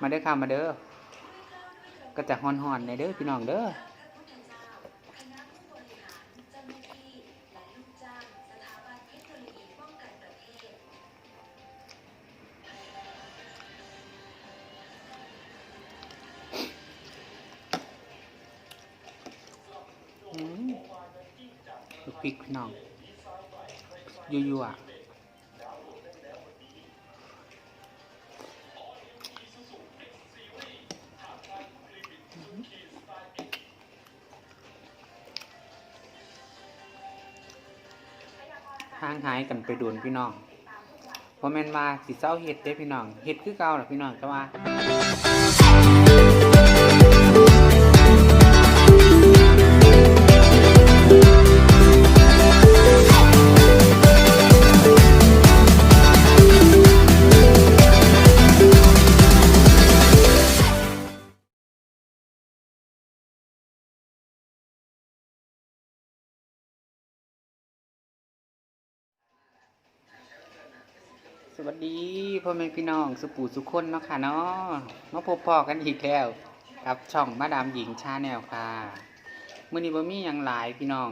มาเด้อค่ะมาเด้อก็จะฮอนๆในเด้อพี่น้องเด้ออืมลูกพริกน้องยั่วๆ ห่างหายกันไปโดนพี่น้องเพราะแม่นว่าสิเศร้าเห็ดเด้พี่น้องเห็ดคือเก่าหรอพี่น้องแต่ว่า วัสดีพ่อแม่พี่น้องสุปูสุคนเนาะค่ะเนาะมาพบพ่อกันอีกแล้ว กับช่องมาดามหญิงชาแนลค่ะมื่อนี้บ่มีหยังหลายพี่น้อง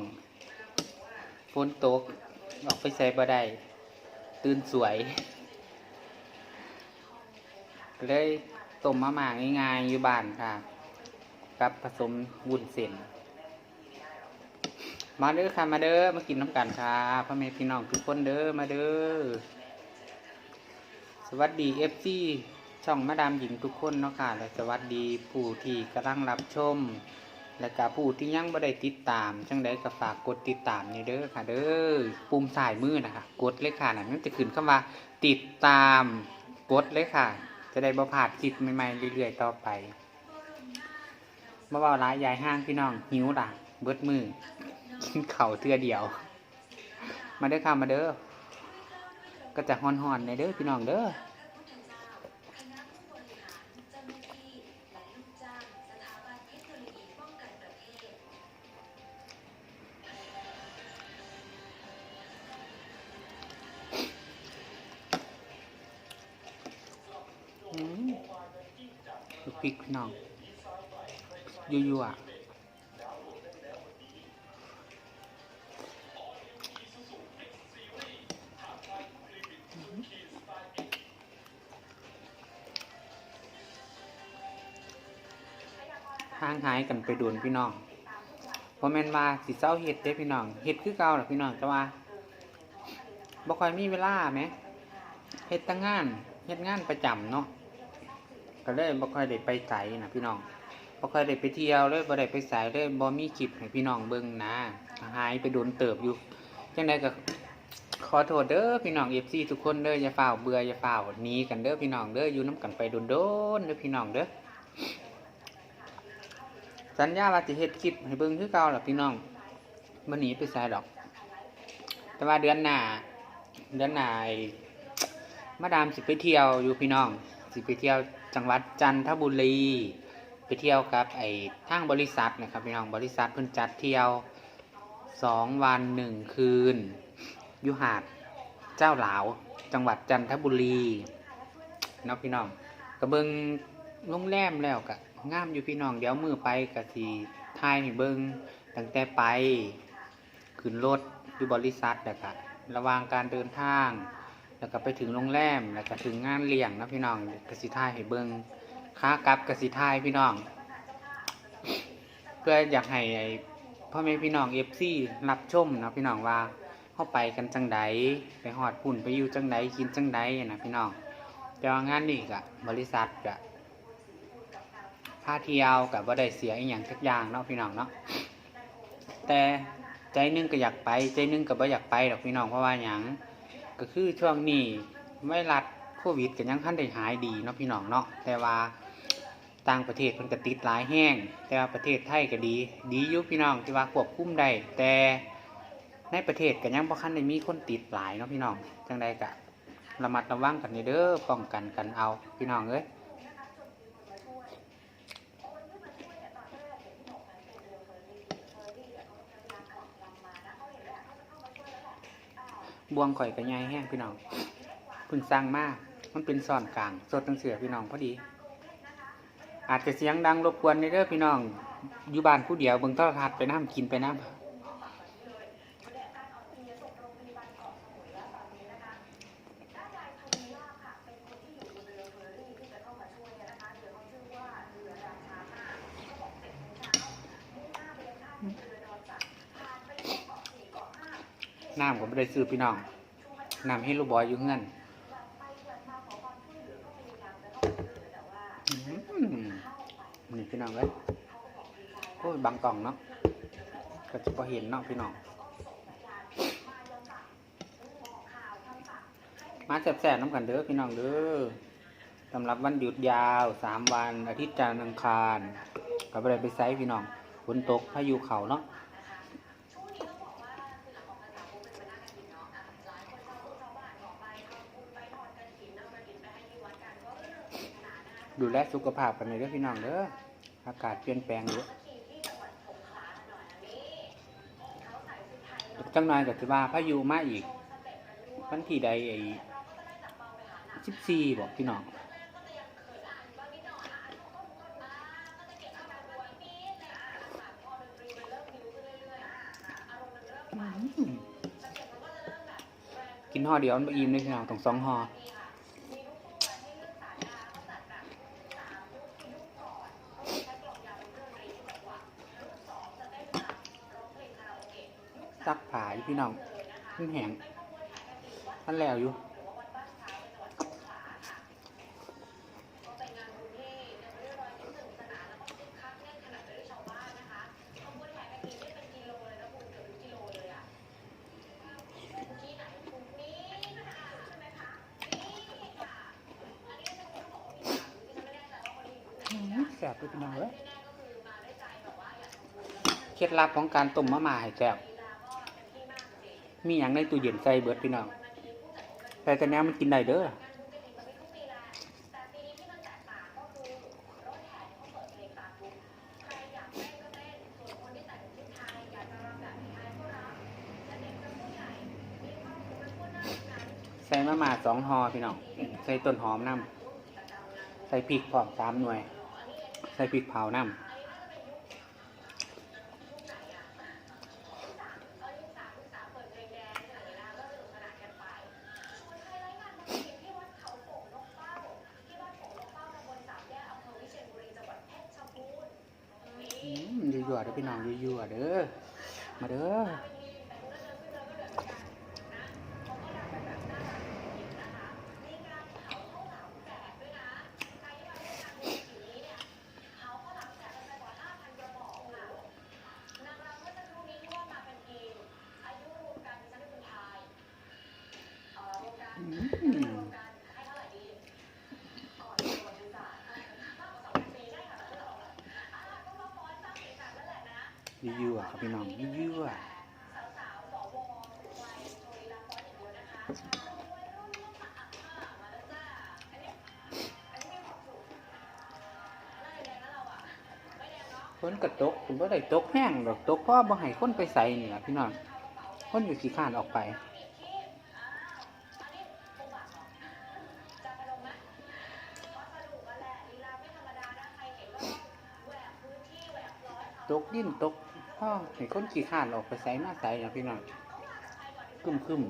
ฝนตกออกไปใส่บ่ได้ตื่นสวยเลยต้มมะม่าง่ายๆอยู่บ้านค่ะ กับผสมวุ้นเส้นมาเด้อค่ะมาเด้อมากินน้ำกันค่ะพ่อแม่พี่น้องทุกคนเด้อมาเด้อ สวัสดีเอฟซีช่องมาดามหญิงทุกคนเนาะค่ะ และสวัสดีผู้ที่กำลังรับชม และก็ผู้ที่ยังไม่ได้ติดตาม จังใดก็ฝากกดติดตามนี่เด้อค่ะ เด้อปุ่มสายมือนะคะกดเลยค่ะนั่นจะขึ้นคำว่าติดตามกดเลยค่ะ จะได้บ่พลาดคลิปใหม่ๆเรื่อยๆต่อไปมาเบาร้ายยายห้างพี่น้องหิวด่ะเบิดมือกินเข่าเทือเดียว มาเด้อค่ะมาเด้อ ก็จะฮอนๆในเด้อพี่น้องเด้ออืมลูกพริกพี่น้องยั่วๆางหายกันไปโดนพี่น้องพราะแมนว่าสิเศร้าเฮ็ดเด้พี่น้องเฮ็ดคือเก่าล่ะพี่น้องแต่ว่าบ่ค่อยมีเวลาไหมเฮ็ดตั้งงานเฮ็ดงานประจำเนาะก็เลยบ่ค่อยได้ไปไสนะพี่น้องบ่ค่อยได้ไปเที่ยวเลยบ่ได้ไปไสเลยบ่มีคลิปให้พี่น้องเบิ่งนะหายไปโดนเติบอยู่จังไดก็ขอโทษเด้อพี่น้อง FC ทุกคนเด้ออย่าฝ้าเบื่ออย่าฝ้าหนีกันเด้อพี่น้องเด้ออยู่นํกันไปโดนๆเด้อพี่น้องเด้อ สัญญาว่าจะเฮ็ดคลิปให้เบิ่งคือเก่าล่ะพี่น้องบ่หนีไปไสดอก แต่ว่าเดือนหน้าเดือนหน้าไอ้มาดามสิไปเที่ยวอยู่พี่น้อง สิไปเที่ยวจังหวัดจันทบุรี ไปเที่ยวกับไอ้ทางบริษัทนะครับพี่น้องบริษัทเพิ่นจัดเที่ยวสองวันหนึ่งคืนอยู่หาดเจ้าหลาว จังหวัดจันทบุรีเนาะพี่น้องก็เบิงโรงแรมแล้วก็ งามอยู่พี่น้องเดี๋ยวมือไปก็สิถ่ายให้เบิ่งตั้งแต่ไปขึ้นรถอยู่บริษัทแล้วก็ระหว่างการเดินทาง แล้วก็ไปถึงโรงแรมแล้วก็ถึงงานเลี้ยงนะพี่น้องก็สิถ่ายให้เบิ่งค้ากับกสิทายพี่น้อง เพื่ออยากให้พ่อแม่พี่น้องเอฟซีรับชมนะพี่น้องว่าเข้าไปกันจังใดไปหอดปุ่นไปอยู่จังใดกินจังใดนะพี่น้องแต่ว่างานนี้กะบริษัทกะ ค่าเที่ยวกับว่าได้เสียอีกอย่างสักอย่างเนาะพี่น้องเนาะแต่ใจนึงก็อยากไปใจนึงก็บ่อยากไปหรอกพี่น้องเพราะว่าอย่างก็คือช่วงนี้ไวรัสโควิดก็ยังทันได้หายดีเนาะพี่น้องเนาะแต่ว่าต่างประเทศเพิ่นก็ติดหลายแห้ง แต่ว่าประเทศไทยก็ดี ดีอยู่พี่น้องที่ว่าควบคุมได้แต่ในประเทศก็ยังบ่คันได้มีคนติดหลายเนาะพี่น้องจังใดก็ระมัดระวังกันเด้อป้องกันกันเอาพี่น้องเอ้ย บวงข่อยกระยายแห้งพี่น้องพึ่งสร้างมากมันเป็นซ่อนกลางสดตั้งเสือพี่น้องพอดี อาจจะเสียงดังรบกวนในเด้อพี่น้องอยู่บ้านผู้เดียวเบิ่งโทรทัศน์ไปน้ำกินไปน้ำ น้ำก็ไม่ได้ซื้อพี่น้องน้ำให้ลูกบอยอยู่เงื่อนนี่พี่น้องเอ้ยโอ้ยบางกล่องเนาะก็จะพอเห็นเนาะพี่น้อง มาแสบๆน้ำกันเด้อพี่น้องเด้อสำหรับวันหยุดยาวสามวันอาทิตย์จันทร์อังคารก็ไปเลยไปไซส์พี่น้องฝนตกพายุเขาเนาะ ดูแลสุขภาพกันเลยเด้อพี่น้องเด้ออากาศเปลี่ยนแปลงเยอะจังน่อยก็จะว่าพายุมาอีกวันที่ใดไอ้สิบสี่บอกพี่น้องกินห่อเดียวมันบ่อิ่มเลยพี่น้องต้องสองห่อ ซักผ้าอยู่พี่ น้องมันแห้งมันแล้วอยู่แสบเลยพี่น้องเลยเคล็ดลับของการต้มมะม่าให้แซ่บ มีอย่างในตู้เย็นใส่เบิดพี่น้องใส่แต่แนวมันกินได้เด้อใส่มะม่าสองหอพี่น้อง ใส่ต้นหอมน้ำใส่พริกพร้อมสามหน่วย ใส่พริกเผาน้ำ อืมยั่วๆเด้อพี่น้องยั่วๆเด้อ มาเด้อ อืม ยั่วๆครับพี่น้องยั่วๆฝนกระตกผมว่ได้ตกแห้งหรอกตกเพราะบ่ให้คนไปใส่นี่ล่ะพี่น้องคนอยู่ขี้ข้านออกไป พ่อเห็นคนขี่ข้านออกไปใส่มาใส่นะพี่น้องคึมคึม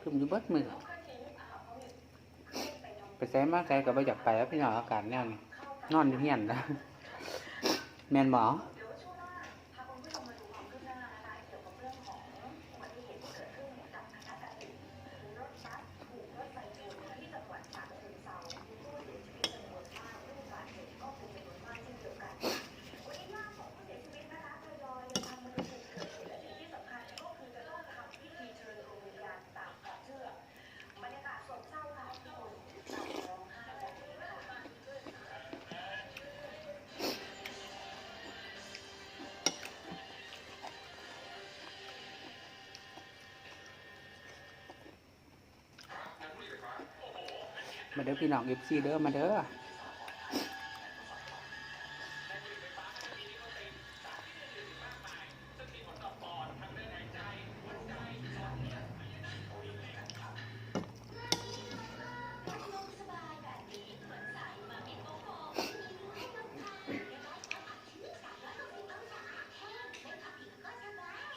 คึมอยู่เบิดมือไปใส่มาใส่ก็ไปอยากไปแล้วพี่น้องอากาศแน่นนอนอยู่เฮียนนะแมนหมอ มาเด้อพี่น้องเอฟซีเด้อมาเด้อ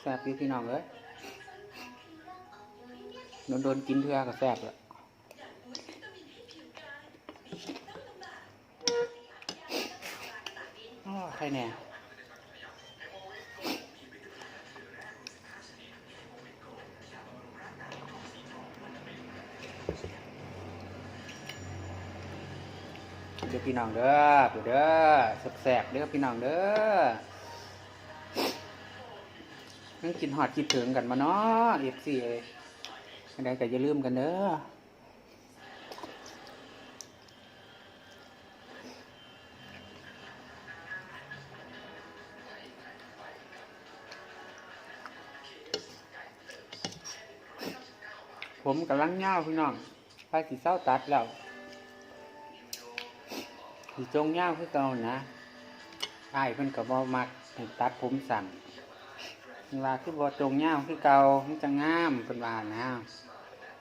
แซ่บพี่น้องเลยโดนโดนกินเทือกับแซ่บละ รแน่เด้อพี่น้องเด้อเด้อแซ่บๆเด้อพี่น้องเด้อยังกินหอดคิดถึงกันมาเนาะเอฟซีเลยอันใดก็อย่าลืมกันเด้อ ผมกำลังเงาพี่น้องไปสีเศร้าตัดแล้วสีจงเงาวคือเก่านะไอ้เพิ่นก็บ่มักตัดผมสั่นเวลาคือบ่จงย่ามคือเก่ามันจะงามเป็นว่านะ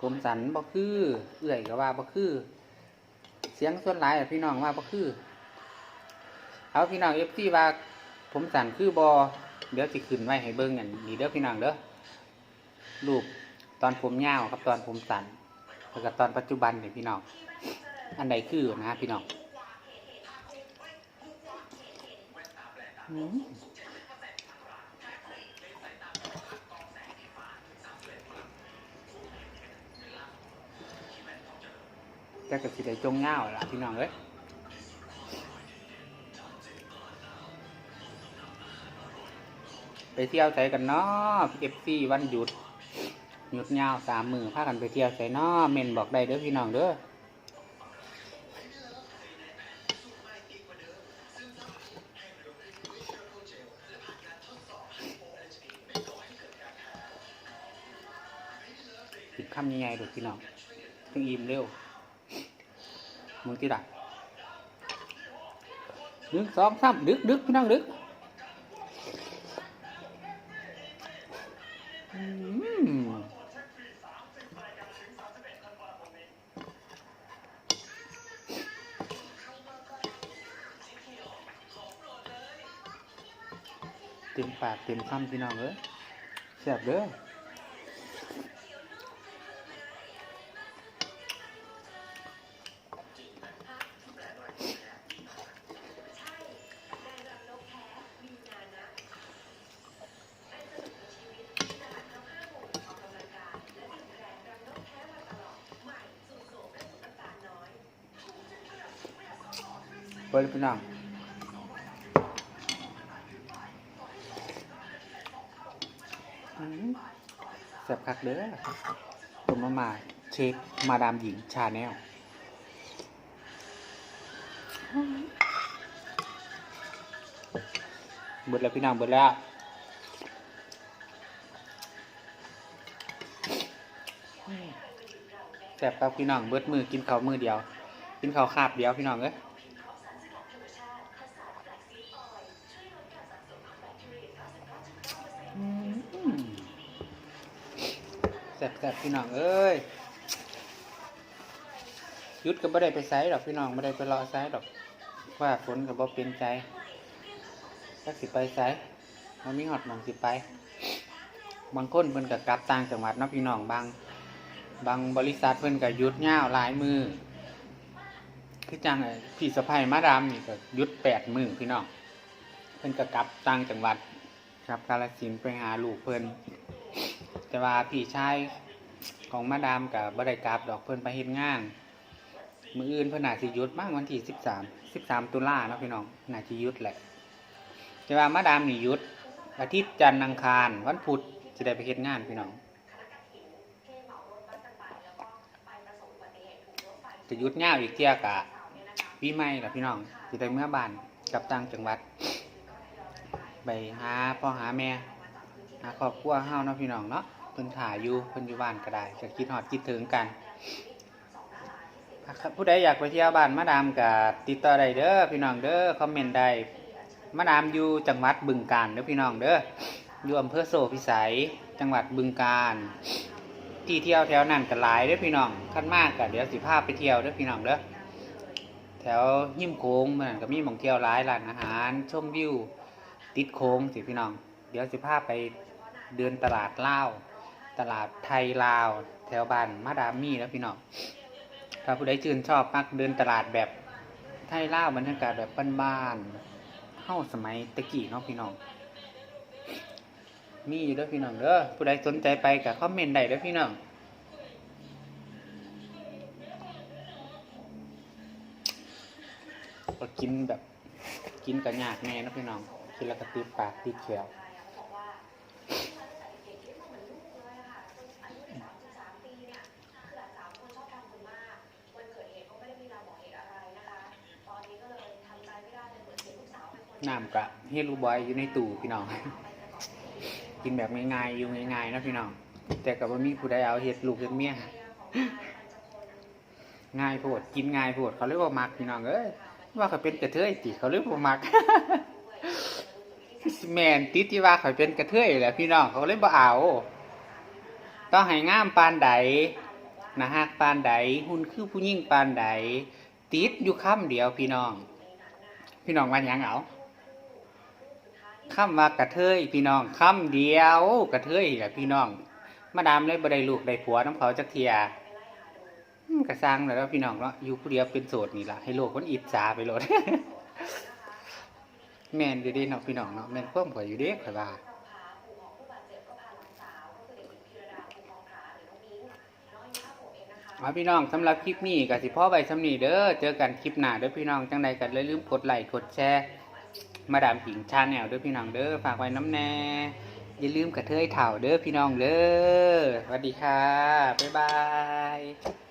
ผมสันบ่คือเอื่อยก็ว่าบ่คือ เสียงส่วนหลายพี่น้องว่าบ่คือ เอาพี่น้อง FC ว่าผมสันคือบ่เดี๋ยวสิขึ้นไว้ให้เบิ่งกันนี่เด้อพี่น้องเด้อรูป ตอนผมยาวกับตอนผมสันแล้วก็ตอนปัจจุบันเนี่ยพี่น้องอันใดคือนะพี่น้องอืมแต่ก็สิได้จงเงาล่ะพี่น้องเอ้ยไปเที่ยวใส่กันเนาะเอฟซีวันหยุด หยุดยาวสามมือพากันไปเที่ยวใส่เนาะเมนบอกได้เด้อพี่น้องเด้อกินคำยังไงดูพี่น้องต้องอิ่มเร็วมึงที่ดักหนึ่งสองสามดึกดึกพี่น้องดึกอืม เต็มปากเต็มคำพี่น้องเอ้ยแซ่บเด้อเปิดพี่น้องอืมแซ่บ คักเด้อผมมามาเชฟมาดามหญิงชาแนลเบิดแล้วพี่น้องเบิดแล้วแซ่บครับพี่น้องเบิดมือกินข้าวมือเดียว กินข้าวคาบเดียวพี่น้องเอ้ย ซ่บๆพี่น้องเอ้ยยุดก็ไม่ได้ไปไซดอกพี่น้องไม่ได้ไปรอไซดอก ว่าฝนก็บ่เป็นใจถ้าสิไปไซมันมีหอดมองสิไป บางคนเพิ่นก็กลับต่างจังหวัดเนาะพี่น้องบาง บางบริษัทเพิ่นก็หยุดยาหลายมือคือจังไอพี่สะพายมาดามนี่ก็ยุดแปดมือพี่น้องเพิ่นก็กลับต่างจังหวัดครับกาลสินไปหาลูกเพิ่นแต่ว่าพี่ชาย ของมาดามกับบ่ได้กลับดอกเพิ่นไปเฮ็ดงาน มืออื่นเพิ่นนาสิยุดบ้างวันที่13 13ตุลาเนาะพี่น้องนาสิยุดแหละแต่ว่ามาดามนี่ยุดอาทิตย์จันทร์อังคาร วันพุธสิได้ไปเฮ็ดงานพี่น้องจะยุดยาอีกเที่ยกะปีใหม่ละพี่น้องสิได้เมื่อบ้านกับต่างจังหวัดไปหาพ่อหาแม่หาครอบครัวเฮาเนาะพี่น้องเนาะ เพิ่นถ่ายอยู่เพิ่นอยู่บ้านก็ได้ก็คิดฮอดคิดถึงกันผู้ใดอยากไปเที่ยวบ้านมาดามก็ติดต่อได้เด้อพี่น้องเด้อคอมเมนต์ได้มาดามอยู่จังหวัดบึงกาฬเด้อพี่น้องเด้ออยู่อำเภอโซพิสัยจังหวัดบึงกาฬที่เที่ยวแถวนั้นก็หลายเด้อพี่น้องคันมากก็เดี๋ยวสิพาไปเที่ยวเด้อพี่น้องเด้อแถวหิมโค้งมันก็มีหม่องเที่ยวหลายร้านอาหารชมวิว ติดโค้งสิพี่น้อง เดี๋ยวสิพาไปเดินตลาดเลา ตลาดไทยลาวแถวบ้านมาดามมี่แล้วพี่น้องถ้าผู้ใดชื่นชอบมักเดินตลาดแบบไทยลาวบรรยากาศแบบบ้านๆเข้าสมัยตะกี้เนาะพี่น้องมีอยู่ด้อพี่น้องเด้อผู้ใดสนใจไปกับคอมเมนต์ได้เด้อพี่น้องก็กินแบบกินกับยากแน่นะพี่น้องกินแล้วก็ติดปากติดเขียว น้ำกะ เฮลูบอยอยู่ในตู้พี่น้อง กินแบบง่ายๆอยู่ง่ายๆนะพี่น้อง แต่กับว่ามีผู้ใดเอาเฮ็ดลูกเฮ็ดเมียง่ายโพดกินง่ายโพดเขาเรียกว่ามักพี่น้องเอ้ยว่าเขาเป็นกระเทยติเขาเรียกว่ามักแมนติที่ว่าเขาเป็นกระเทยแหละพี่น้องเขาเลยบ่เอาต้องให้งามปานใดนะฮักปานใดหุ่นคือผู้หญิงปานใดติดอยู่คำเดียวพี่น้อง พี่น้องว่าหยังเอา คำว่ากระเทยพี่น้องคำเดียวกระเทยแหละพี่น้องมาดามเลยบ่ได้ลูกได้ผัวน้ำเขาจักเทียกระซังแล้วพี่น้องเนาะอยู่ผู้เดียวเป็นโสดนี่ละให้โลกมันอิจฉาไปโลดแม่นอยู่ดีเนาะพี่น้องเนาะแม่นความข่อยอยู่เด้ข่อยว่าเอาพี่น้องสำหรับคลิปนี้ก็สิพ่อไว้สำนีเด้อเจอกันคลิปหน้าเด้อพี่น้องจังใดกันเลยลืมกดไลค์กดแชร์ มาดามผิงชาแนลเด้อพี่น้องเด้อฝากไว้น้ำแน่อย่าลืมกระเทยเถ่าเด้อพี่น้องเด้อสวัสดีค่ะ บ๊ายบาย